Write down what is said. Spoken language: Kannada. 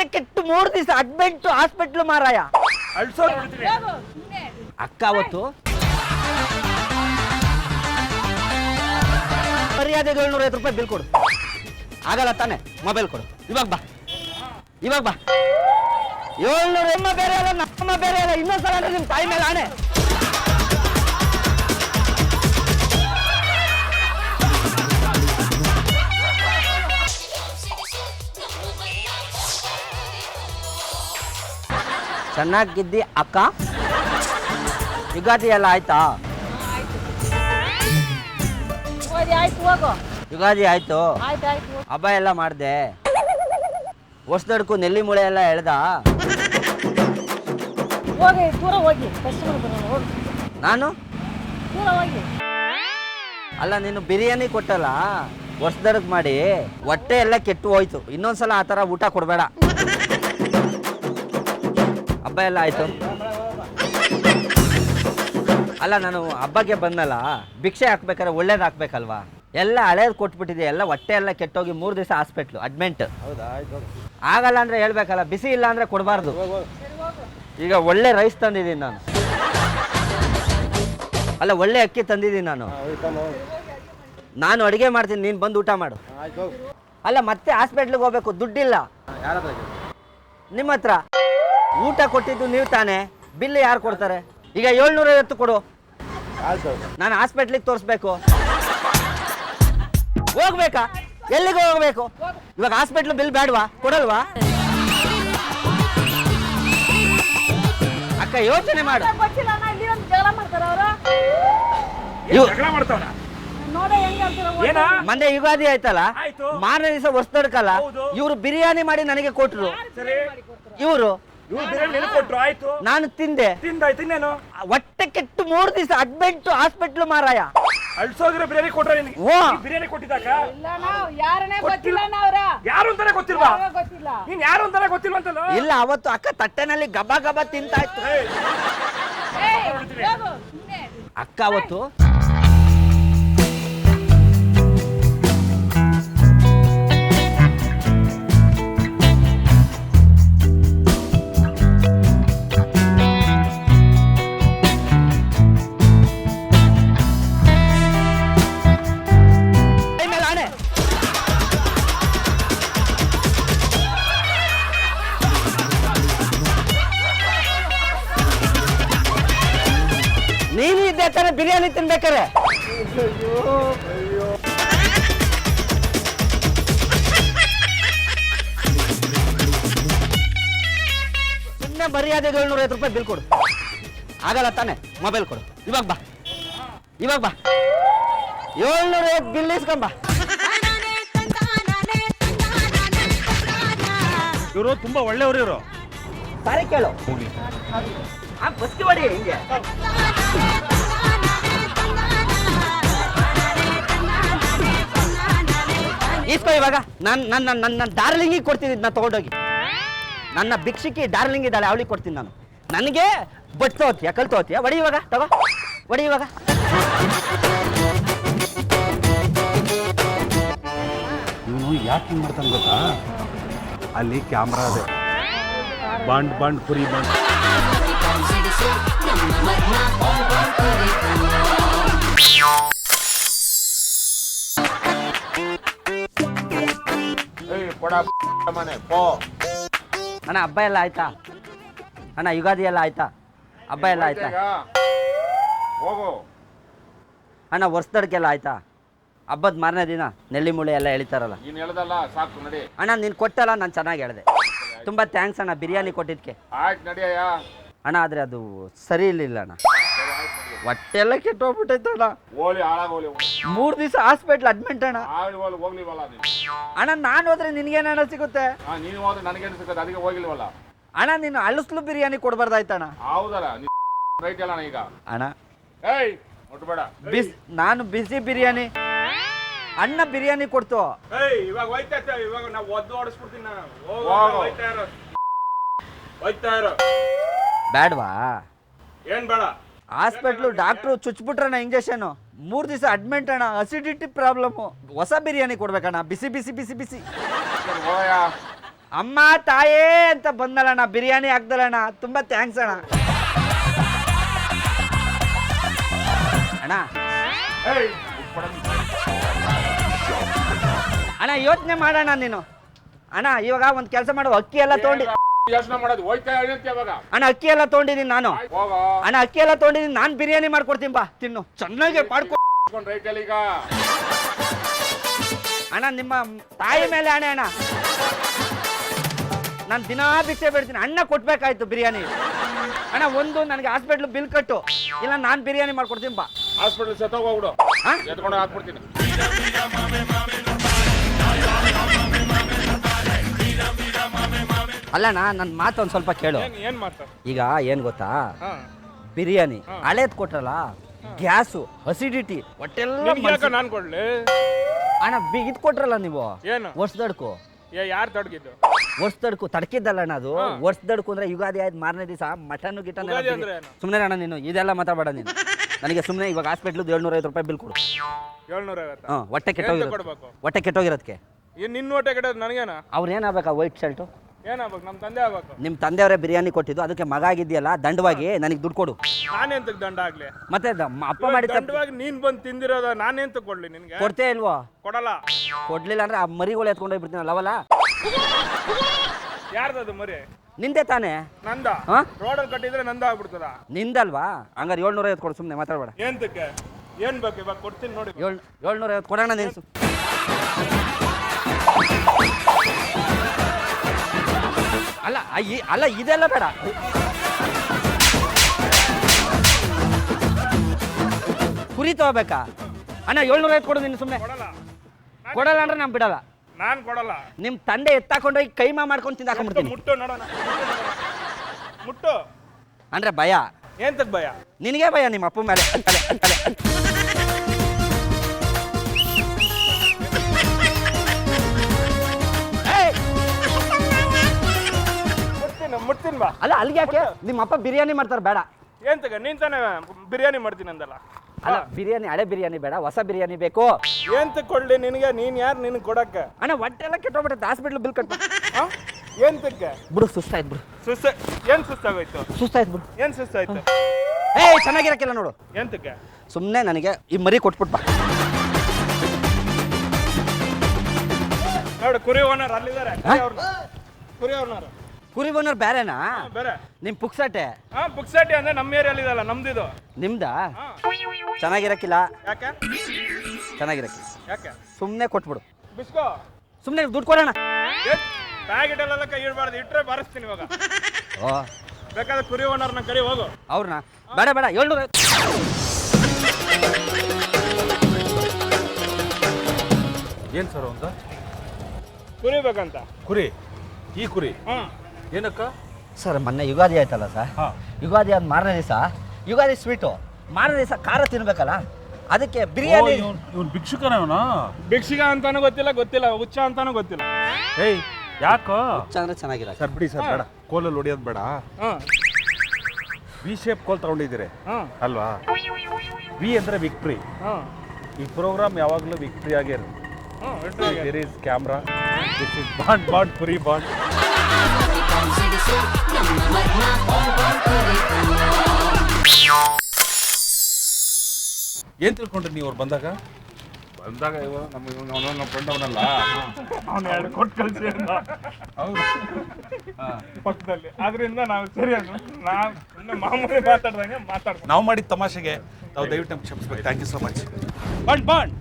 ಹೊಟ್ಟೆ ಕೆಟ್ಟು ಮೂರು ದಿವಸ ಅಡ್ಮಿಂಟ್ ಹಾಸ್ಪಿಟ್ಲ್ ಮಾರಾಯ. ಬಿಡ್ತೀನಿ. ಅಕ್ಕ ಅವತ್ತು? ಮರ್ಯಾದೆಗೆ ಏಳ್ನೂರ ಐವತ್ತು ರೂಪಾಯಿ ಬಿಲ್ ಕೊಡು. ಆಗಲ್ಲ ತಾನೆ ಮೊಬೈಲ್ ಕೊಡು. ಇವಾಗ ಬಾ. ಇವಾಗ ಬಾ. ಏಳ್ನೂರ ಎಮ್ಮ ಬೇರೆ ಅಲ್ಲ ನಮ್ಮ ಬೇರೆ ಅಲ್ಲ ಇನ್ನೊಂದ್ಸಲ ಅಂದ್ರೆ ನಿಮ್ಮ ತಾಯಿ ಮೇಲೆ ಆಣೆ. ಚೆನ್ನಾಗಿದ್ದಿ ಅಕ್ಕ? ಯುಗಾದಿ ಎಲ್ಲ ಆಯ್ತಾ? ಯುಗಾದಿ ಆಯ್ತು. ಹಬ್ಬ ಎಲ್ಲ ಮಾಡಿದೆ. ಹೊಸದಡ್ಕು ನೆಲ್ಲಿ ಮುಳೆ ಎಲ್ಲ ಎಳ್ದ? ನಾನು? ಅಲ್ಲ ನೀನು ಬಿರಿಯಾನಿ ಕೊಟ್ಟಲ್ಲ? ಹೊಸದಡ್ಕ ಮಾಡಿ. ಹೊಟ್ಟೆ ಎಲ್ಲ ಕೆಟ್ಟು ಹೋಯ್ತು. ಇನ್ನೊಂದ್ಸಲ ಆ ಥರ ಊಟ ಕೊಡಬೇಡ. ಹಬ್ಬ ಎಲ್ಲ ಆಯ್ತು. ಅಲ್ಲ ನಾನು ಹಬ್ಬಕ್ಕೆ ಬಂದಲ್ಲ ಭಿಕ್ಷೆ ಹಾಕ್ಬೇಕಾದ್ರೆ ಒಳ್ಳೇದು ಹಾಕ್ಬೇಕಲ್ವಾ? ಎಲ್ಲ ಹಳೇದು ಕೊಟ್ಬಿಟ್ಟಿದೆ ಎಲ್ಲ ಹೊಟ್ಟೆ ಎಲ್ಲ ಕೆಟ್ಟೋಗಿ ಮೂರು ದಿವಸ ಹಾಸ್ಪಿಟ್ಲು ಅಡ್ಮಿಂಟ್ ಹೌದಾ ಆಯ್ತು ಆಗಲ್ಲ ಅಂದ್ರೆ ಹೇಳ್ಬೇಕಲ್ಲ ಬಿಸಿ ಇಲ್ಲ ಅಂದ್ರೆ ಕೊಡಬಾರ್ದು. ಈಗ ಒಳ್ಳೆ ರೈಸ್ ತಂದಿದ್ದೀನಿ ನಾನು. ಅಲ್ಲ ಒಳ್ಳೆ ಅಕ್ಕಿ ತಂದಿದ್ದೀನಿ ನಾನು. ನಾನು ಅಡುಗೆ ಮಾಡ್ತೀನಿ ನೀನು ಬಂದು ಊಟ ಮಾಡು. ಆಯ್ತು ಅಲ್ಲ ಮತ್ತೆ ಹಾಸ್ಪಿಟ್ಲಿಗೆ ಹೋಗ್ಬೇಕು ದುಡ್ಡಿಲ್ಲ. ಯಾರ ನಿಮ್ಮ ಹತ್ರ ಊಟ ಕೊಟ್ಟಿದ್ದು ನೀವು ತಾನೆ ಬಿಲ್ ಯಾರು ಕೊಡ್ತಾರೆ? ಈಗ ಏಳ್ನೂರ ಐವತ್ತು ಕೊಡು ನಾನು ಹಾಸ್ಪಿಟ್ಲಿಗೆ ತೋರಿಸ್ಬೇಕು. ಹೋಗ್ಬೇಕಾ? ಎಲ್ಲಿಗೆ ಹೋಗ್ಬೇಕು? ಇವಾಗ ಹಾಸ್ಪಿಟ್ಲ್ ಬಿಲ್ ಬೇಡವಾ ಕೊಡಲ್ವಾ? ಅಕ್ಕ ಯೋಚನೆ ಮಾಡು. ಮಂದೆ ಅಣ್ಣ ಇಲ್ಲಿ ಒಂದು ಜಗಳ ಮಾಡ್ತಾರ ಜಗಳ ಮಾಡ್ತಾವನ ನೋಡ ಹೆಂಗ್ ಹೇಳ್ತಾರ ಏನ? ಮೊನ್ನೆ ಯುಗಾದಿ ಆಯ್ತಲ್ಲ? ಆಯ್ತು. ಮಾರನೇ ದಿವಸ ಹೊಸ್ತಡ್ಕಲ್ಲ ಇವ್ರು ಇವರು ಬಿರಿಯಾನಿ ಮಾಡಿ ನನಗೆ ಕೊಟ್ರು. ಸರಿ. ಇವರು ಕೊಟ್ರು? ಆಯ್ತು. ನಾನು ತಿಂದೆ. ತಿಂದಾಯ್ತು ಇನ್ನೇನು ಹೊಟ್ಟೆ ಕೆಟ್ಟು ಮೂರು ದಿವಸ ಅಡ್ಮಿಂಟ್ ಹಾಸ್ಪಿಟ್ಲು ಮಾರಾಯ. ಅಳ್ಸೋಗಿರೋ ಬಿರಿಯಾನಿ ಕೊಟ್ರ ನಿನ್ಗೆ? ಓ. ಬಿರಿಯಾನಿ ಕೊಟ್ಟಿದ್ದಾಕ? ಇಲ್ಲ ನಾವು ಯಾರನೇ ಗೊತ್ತಿಲ್ಲ ಯಾರು ಅಂತಾನೆ ಗೊತ್ತಿಲ್ವಾ? ಯಾರೋ ಗೊತ್ತಿಲ್ಲ. ನೀನ್ ಯಾರು ಅಂತಾನೆ ಗೊತ್ತಿಲ್ವಂತಲ್ಲ ಇಲ್ಲ ಅವತ್ತು ಅಕ್ಕ ತಟ್ಟೆನಲ್ಲಿ ಗಬ ಗಬ ತಿಂತಾ ಇತ್ತು ಏಯ್, ಏಯ್, ಹೋಗು, ಸುಮ್ನೆ. ಅಕ್ಕ ಅವತ್ತು ತಾನೇ ಬಿರಿಯಾನಿ ತಿನ್ಬೇಕಾರೆ? ಸುಮ್ಮನೆ ಮರ್ಯಾದೆಗೆ ಏಳ್ನೂರ ಐವತ್ತು ರೂಪಾಯಿ ಬಿಲ್ ಕೊಡು. ಆಗಲ್ಲ ತಾನೆ ಮೊಬೈಲ್ ಕೊಡು. ಇವಾಗ ಬಾ. ಇವಾಗ ಬಾ. ಏಳ್ನೂರ ಐವತ್ತು ಬಿಲ್ ಇಸ್ಕೊಂಬ ಇವರು ತುಂಬಾ ಒಳ್ಳೆಯವರು ಇವರು. ಸಾರಿ ಕೇಳು. ಆ ಹೊಡಿ ಹಿಂಗೆ. ಇಸ್ಕೋ ಇವಾಗ. ನಾನು ನನ್ನ ನನ್ನ ನನ್ನ ಡಾರ್ಲಿಂಗಿಗೆ ಕೊಡ್ತೀನಿ ನಾನು ತೊಗೊಂಡೋಗಿ. ನನ್ನ ಭಿಕ್ಷಿಕಿ ಡಾರ್ಲಿಂಗ್ ಇದ್ದಾಳೆ, ಅವಳಿಗೆ ಕೊಡ್ತೀನಿ ನಾನು. ನನಗೆ ಬಟ್ ತಗೋತೀಯ ಕಲ್ ತಗೋತೀಯ ಒಡಿ ಇವಾಗ, ತಗೋ. ಒಡಿ ಇವಾಗ. ಇವನು ಯಾಕೆ ಹಿಂಗೆ ಮಾಡ್ತಾನೆ ಗೊತ್ತಾ? ಅಲ್ಲಿ ಕ್ಯಾಮ್ರಾ ಅದೇ ಬಾಂಡ್ ಬಾಂಡ್ ಪುರಿ ಬಾಂಡ್. ಮನೆ ಪೋ. ಅಣ್ಣ ಹಬ್ಬ ಎಲ್ಲ ಆಯ್ತಾ? ಅಣ್ಣ ಯುಗಾದಿ ಎಲ್ಲ ಆಯ್ತಾ? ಹಬ್ಬ ಎಲ್ಲ ಆಯ್ತಾ? ಹೋಗು. ಅಣ್ಣ ವರ್ಷದಡ್ಕೆಲ್ಲ ಆಯ್ತಾ? ಹಬ್ಬದ ಮಾರನೇ ದಿನ ನೆಲ್ಲಿ ಮುಳೆ ಎಲ್ಲ ಎಳಿತಾರಲ್ಲ. ನೀನು ಹೇಳ್ದಲ್ಲ ಸಾಕು ನಡಿ. ಅಣ್ಣ ನೀನು ಕೊಟ್ಟಲ್ಲ ನಾನು ಚೆನ್ನಾಗಿ ಹೇಳಿದೆ. ತುಂಬ ಥ್ಯಾಂಕ್ಸ್ ಅಣ್ಣ ಬಿರಿಯಾನಿ ಕೊಟ್ಟಿದ್ದಕ್ಕೆ ಆಯ್ತು ನಡಿಯಯ್ಯ ಅಣ್ಣ ಆದರೆ ಅದು ಸರಿ ಇರಲಿಲ್ಲ ಅಣ್ಣ. ಹೊಟ್ಟೆಲ್ಲ ಕೆಟ್ಟೋಗ್ಬಿಟ್ಟೈತೆ ಅಣ್ಣ ಹೋಲಿ ಹಾಳಾಗ ಮೂರ್ ದಿವಸ ಹಾಸ್ಪಿಟ್ಲ್ ಅಡ್ಮಿಟ್ ಅಣ್ಣ. ಹೋಗ್ಲಿವಲ್ಲ ನೀನು? ಅಣ್ಣ ನಾನ್ ಹೋದ್ರೆ ನಿನ್ಗೇನಣ್ಣ ಸಿಗುತ್ತೆ? ಹಾ ನೀನು ಹೋದ್ರೆ ನನಗೇನು ಅದಕ್ಕೆ ಹೋಗಿಲ್ವಲ್ಲ ಅಣ್ಣ ನೀನು ಅಳಸ್ಲು ಬಿರಿಯಾನಿ ಕೊಡ್ಬಾರ್ದಾಯ್ತಣ್ಣ. ಹೌದಲ್ಲ ನೀ ರೈಟ್ ಅಲ್ಲ ಈಗ. ಅಣ್ಣ. ಏಯ್ ಮುಟ್ಬೇಡ. ಬಿಸ್ ನಾನು ಬಿಸಿ ಬಿರಿಯಾನಿ. ಅಣ್ಣ ಬಿರಿಯಾನಿ ಕೊಡ್ತು. ಏಯ್ ಇವಾಗ ಹೋಯ್ತಾ ಇವಾಗ ನಾವು ಒದ್ದು ಓಡಿಸ್ಬಿಡ್ತೀನಿ ನಾನು. ಹೋಗು, ಹೋಗು. ಹೋಯ್ತಾ ಇರು. ಹೋಯ್ತಾ ಇರು. ಬ್ಯಾಡ್ವಾ? ಏನ್ ಬೇಡ. ಹಾಸ್ಪಿಟ್ಲು ಡಾಕ್ಟ್ರು ಚುಚ್ಬಿಟ್ರಣ್ಣ ಇಂಜೆಕ್ಷನ್. ಮೂರು ದಿವಸ ಅಡ್ಮಿಟ್ ಅಣ್ಣ ಅಸಿಡಿಟಿ ಪ್ರಾಬ್ಲಮ್ಮು ಹೊಸ ಬಿರಿಯಾನಿ ಕೊಡ್ಬೇಕಣ್ಣ. ಬಿಸಿ ಬಿಸಿ ಬಿಸಿ ಬಿಸಿ. ಅಮ್ಮ, ತಾಯೇ ಅಂತ ಬಂದಲ್ಲಣ್ಣ ಬಿರಿಯಾನಿ ಹಾಕ್ದಲ್ಲಣ್ಣ ತುಂಬ ಥ್ಯಾಂಕ್ಸ್ ಅಣ್ಣ. ಅಣ್ಣ. ಅಣ್ಣ, ಯೋಚನೆ ಮಾಡೋಣ ನೀನು. ಅಣ್ಣ, ಇವಾಗ ಒಂದು ಕೆಲಸ ಮಾಡು. ಅಕ್ಕಿ ಎಲ್ಲ ತೊಗೊಂಡಿ. ಯೋಚನೆ ಮಾಡೋದು? ಹೋಯ್ತಾ ಏನಂತ ಇವಾಗ. ಅಣ್ಣ ಅಕ್ಕಿ ಎಲ್ಲ ತೊಗೊಂಡಿದ್ದೀನಿ ನಾನು. ಹೋಗೋ. ಅಣ್ಣ ಅಕ್ಕಿ ಎಲ್ಲ ತೊಗೊಂಡಿದ್ದೀನಿ. ನಾನು ಬಿರಿಯಾನಿ ಮಾಡ್ಕೊಡ್ತೀನಿ ಬಾ ತಿನ್ನು. ಚೆನ್ನಾಗಿ ಮಾಡ್ಕೊ ಈಗ. ಅಣ್ಣ ನಿಮ್ಮ ತಾಯಿ ಮೇಲೆ ಅಣ್ಣ ಅಣ್ಣ. ನಾನು ದಿನಾ ಭಿಕ್ಷೆ ಬಿಡ್ತೀನಿ. ಅಣ್ಣ ಕೊಟ್ಬೇಕಾಯ್ತು ಬಿರಿಯಾನಿ. ಅಣ್ಣ ಒಂದು ನನಗೆ ಹಾಸ್ಪಿಟ್ಲ್ ಬಿಲ್ ಕಟ್ಟು. ಇಲ್ಲ ನಾನು ಬಿರಿಯಾನಿ ಮಾಡ್ಕೊಡ್ತೀನಿ ಬಾ. ಹಾಸ್ಪಿಟಲ್ ಸತ್ತೋಗ್ಬಿಡು ಹಾ? ಎತ್ಕೊಂಡು ಹಾಕ್ಬಿಡ್ತೀನಿ. ಅಲ್ಲಣ್ಣ ನನ್ನ ಮಾತು ಒಂದು ಸ್ವಲ್ಪ ಕೇಳು. ಏನ್ ಈಗ ಏನು ಗೊತ್ತಾ? ಹಾ. ಬಿರಿಯಾನಿ ಹಳೇದ್ ಕೊಟ್ರಲ್ಲ ಗ್ಯಾಸು ಅಸಿಡಿಟಿ ಹೊಟ್ಟೆಲ್ಲ ನಿನ್ಗೆ ಯಾಕ ಮನ್ಸಿ- ನಾನ್ ಕೊಡ್ಲಿ? ಅಣ್ಣ ಬಿ ಇದು ಕೊಟ್ರಲ್ಲ ನೀವು? ಏನು? ವರ್ಷದಡ್ಕು. ಏ ಯಾರು ತಡ್ಗಿದ್ದು? ವರ್ಷದಡ್ಕು ತಡ್ಕಿದ್ದಲ್ಲ ಅಣ್ಣ ಅದು. ಹಾ. ವರ್ಷದಡ್ಕು ಅಂದ್ರೆ ಯುಗಾದಿ ಆಯ್ತು ಮಾರನೇ ದಿವಸ ಮಟನ್ ಗಿಟನ್ ಯುಗಾದಿ ಅಂದ್ರೆ ಏನು? ಸುಮ್ಮನೆ ಅಣ್ಣ ನೀನು ಇದೆಲ್ಲ ಮಾತಾಡಬೇಡ ನೀನು. ನನಗೆ ಸುಮ್ಮನೆ ಇವಾಗ ಹಾಸ್ಪಿಟ್ಲದ್ದು ಏಳ್ನೂರ ಐವತ್ತು ರೂಪಾಯಿ ಬಿಲ್ ಕೊಡು. ಏಳ್ನೂರ ಐವತ್ತ ಹಾಂ ಹೊಟ್ಟೆ ಕೆಟ್ಟೋಗಿರೋದು ಕೊಡ್ಬೇಕು? ಹೊಟ್ಟೆ ಕೆಟ್ಟೋಗಿರೋದಕ್ಕೆ ಏನ್ ನಿನ್ನ ಹೊಟ್ಟೆ ಕೆಟ್ಟದ್ ನನಗೇನ? ಅವ್ರು ಏನಾಗಬೇಕಾ ವೈಟ್ ಶರ್ಟು ಏನಾಗ್ಬೇಕು? ನಮ್ಮ ತಂದೆ ಆಗ್ಬೇಕು. ನಿಮ್ಮ ತಂದೆಯವರೇ ಬಿರಿಯಾನಿ ಕೊಟ್ಟಿದ್ದು ಅದಕ್ಕೆ ಮಗ ಆಗಿದ್ಯಲ್ಲ ದಂಡವಾಗಿ ನನಗೆ ದುಡ್ಡು ಕೊಡು. ನಾನೆಂತಕ್ ದಂಡ ಆಗ್ಲಿ? ಮತ್ತೆ ದ- ಮ- ಅಪ್ಪ ಮಾಡಿ ತಪ್ಪು. ದಂಡವಾಗಿ ನೀನ್ ಬಂದು ತಿಂದಿರೋದ ನಾನೆಂತ ಕೊಡ್ಲಿ ನಿನ್ಗೆ? ಕೊಡ್ತೇ ಇಲ್ವೋ? ಕೊಡಲ್ಲ. ಕೊಡ್ಲಿಲ್ಲ ಅಂದ್ರೆ ಆ ಮರಿಗಳು ಎತ್ಕೊಂಡು ಹೋಗ್ಬಿಡ್ತೀನಲ್ಲ ಅವಲ್ಲ ಯಾರ್ದದು ಮರಿ? ನಿಂದೆ ತಾನೆ? ನಂದ? ಹಾ? ರೋಡಲ್ಲಿ ಕಟ್ಟಿದ್ರೆ ನಂದ ಆಗ್ಬಿಡ್ತದ? ನಿಂದಲ್ವಾ? ಹಂಗಾರೆ ಏಳ್ನೂರ ಐವತ್ತು ಕೊಡು ಸುಮ್ಮನೆ ಮಾತಾಡಬೇಡ. ಏಂತಕ್ಕೆ ಏನ್ ಬೇಕು ಇವಾಗ ಕೊಡ್ತೀನಿ ನೋಡಿ. ಏಳ್ ಏಳ್ನೂರ ಐವತ್ತು ಕೊಡೋಣ ನಿಲ್ಸು ಅಲ್ಲ ಆ ಅಲ್ಲ ಇದೆಲ್ಲ ಬೇಡ. ಕುರಿ ತಗೋಬೇಕಾ? ಅಣ್ಣ ಏಳ್ನೂರ ಐವತ್ತು ಕೊಡು ನೀನು ಸುಮ್ಮನೆ ಕೊಡಲ್ಲ. ಅಂದ್ರೆ ನಾನು ಬಿಡಲ್ಲ. ನಾನು ಕೊಡಲ್ಲ. ನಿಮ್ಮ ತಂದೆ ಎತ್ತಾಕೊಂಡೋಗಿ ಕೈಮಾ ಮಾಡ್ಕೊಂಡು ತಿಂದಾಕೊಂಡ್ಬಿಡ್ತೀನಿ ಮುಟ್ಟು ನೋಡೋಣ. ಮುಟ್ಟು ಅಂದ್ರೆ ಭಯ. ಏನ್ ಭಯ? ನಿನಗೆ ಭಯ ನಿಮ್ಮ ಅಪ್ಪ ಮೇಲೆ. ಅಂತಲೇ ಅಂತಲೆ ಮುಟ್ತೀನಿ ಮುಟ್ತೀನಿ ಬಾ. ಅಲ್ಲ ಅಲ್ಲಿಗೆ ಯಾಕೆ? ನಿಮ್ಮ ಅಪ್ಪ ಬಿರಿಯಾನಿ ಮಾಡ್ತಾರೆ ಬೇಡ. ಏಂತಕ ನೀನ್ ತಾನೇ ಬಿರಿಯಾನಿ ಮಾಡ್ತೀನಿ ಅಂದಲ್ಲ ಅಲ್ಲ ಬಿರಿಯಾನಿ ಹಳೆ ಬಿರಿಯಾನಿ ಬೇಡ ಹೊಸ ಬಿರಿಯಾನಿ ಬೇಕು. ಏಂತಕ್ ಕೊಡ್ಲಿ ನಿನಗೆ ನೀನ್ ಯಾರು ನಿನಗೆ ಕೊಡಕ್ಕ? ಅಣ್ಣ ಹೊಟ್ಟೆ ಎಲ್ಲ ಕೆಟ್ಟೋಗ್ಬಿಟ್ಟೆ ಹಾಸ್ಪಿಟ್ಲ್ ಬಿಲ್ ಕಟ್ಟ ಏನ್ ಏಂತಕ್ಕೆ ಬಿಡು ಸುಸ್ತಾಯ್ತು ಬಿಡು. ಸುಸ್ತ ಏನ್ ಸುಸ್ತಾಗೋಯ್ತು? ಸುಸ್ತಾಯ್ತು ಬಿಡು. ಏನ್ ಸುಸ್ತಾಯ್ತು? ಏಯ್ ಚೆನ್ನಾಗಿರಕ್ಕಿಲ್ಲ ನೋಡು. ಏಂತಕ್ಕೆ ಸುಮ್ಮನೆ ನನಗೆ ಈ ಮರಿ ಕೊಟ್ಬಿಟ್ಟು ಬಾ. ನೋಡು ಕುರಿ ಓನರ್ ಅಲ್ಲಿದ್ದಾರೆ? ಕುರಿ ಓನರ್ ಕುರಿ ಓನರ್ ಬೇರೆನಾ ಬೇರೆ. ನಿಮ್ಮ ಪುಕ್ಸಟ್ಟೆ ಹಾ ಪುಕ್ಸಟಿ ಅಂದ್ರೆ ನಮ್ಮ ಏರಿಯಲ್ಲಿ ಇದಲ್ಲ ನಮ್ದಿದು. ನಿಮ್ದಾ? ಹಾ. ಚೆನ್ನಾಗಿರಕ್ಕಿಲ್ಲ ಯಾಕೆ? ಚೆನ್ನಾಗಿರಕ್ಕಿಲ್ಲ ಯಾಕೆ? ಸುಮ್ಮನೆ ಕೊಟ್ಬಿಡು. ಬಿಸ್ಕೋ? ಸುಮ್ಮನೆ ದುಡ್ಡು ಕೊಡೋಣ. ಪ್ಯಾಕೆಟ್ ಎಲ್ಲ ಕೈ ಇಡಬಾರ್ದು. ಇಟ್ರೆ ಬಾರಿಸ್ತೀನಿ ಇವಾಗ. ಓ. ಬೇಕಾದ್ರೆ ಕುರಿ ಓನರ್ನ ಕರಿ ಹೋಗು. ಅವ್ರನ್ನ? ಬೇಡ ಬೇಡ ಏಳ್ನೂರ. ಏನು ಸರ್ ಅಂತ ಕುರಿ ಬೇಕಂತ. ಕುರಿ? ಈ ಕುರಿ? ಹ್ಮ್. ಏನಕ್ಕ? ಸರ್ ಮೊನ್ನೆ ಯುಗಾದಿ ಆಯ್ತಲ್ಲ ಸರ್. ಹಾಂ. ಯುಗಾದಿ ಆದ ಮಾರನೇ ದಿವಸ. ಯುಗಾದಿ ಸ್ವೀಟು ಮಾರನೇ ದಿವಸ ಖಾರ ತಿನ್ಬೇಕಲ್ಲ? ಅದಕ್ಕೆ ಬಿರಿಯಾನಿ ಇವ್ನು ಭಿಕ್ಷುಕನ ಇವನು? ಭಿಕ್ಷಿಗ ಅಂತಾನು ಗೊತ್ತಿಲ್ಲ ಗೊತ್ತಿಲ್ಲ ಹುಚ್ಚ ಅಂತಾನೂ ಗೊತ್ತಿಲ್ಲ. ಏಯ್ ಯಾಕೋ? ಚೆನ್ನಾಗಿ ಚೆನ್ನಾಗಿರ ಸರ್ ಬಿಡಿ ಸರ್ ಬೇಡ. ಕೋಲಲ್ಲಿ ಹೊಡಿಯೋದು ಬೇಡ. ವಿ ಶೇಪ್ ಕೋಲ್ ತಗೊಂಡಿದ್ದೀರಿ? ಅಲ್ವಾ? ವಿ ಅಂದರೆ ವಿಕ್ಟ್ರಿ ಹ್ಮ್ ಈ ಪ್ರೋಗ್ರಾಮ್ ಯಾವಾಗಲೂ ವಿಕ್ಟ್ರಿ ಆಗೇ ಇರುತ್ತೆ. There is camera this is Bond Bond Puri Bond ಏನ್ ತಿಳ್ಕೊಂಡ್ರಿ ನೀವು ಅವ್ರು ಬಂದಾಗ? ಬಂದಾಗ ಇವ ನಮ್ಮ ಇವ್ನು ಅವನು ನಮ್ಮ ಫ್ರೆಂಡ್ ಅವನಲ್ಲ. ಅವ್ನು ಎರಡು ಕೊಟ್ಟು ಕಳಿಸಿ ಹೌದು. ಪಕ್ಕದಲ್ಲಿ. ಅದರಿಂದ ನಾವು ಸರಿ ಅನ್ನು ನಾವು ಸುಮ್ಮನೆ ಮಾಮೂಲಿ ಮಾತಾಡ್ದಂಗೆ ಮಾತಾಡ್ತೀವಿ ನಾವು ಮಾಡಿದ ತಮಾಷೆಗೆ ತಾವು ದಯವಿಟ್ಟು ನಮ್ಗೆ ಕ್ಷಮಿಸ್ಬೇಕು. Thank you so much Bond Bond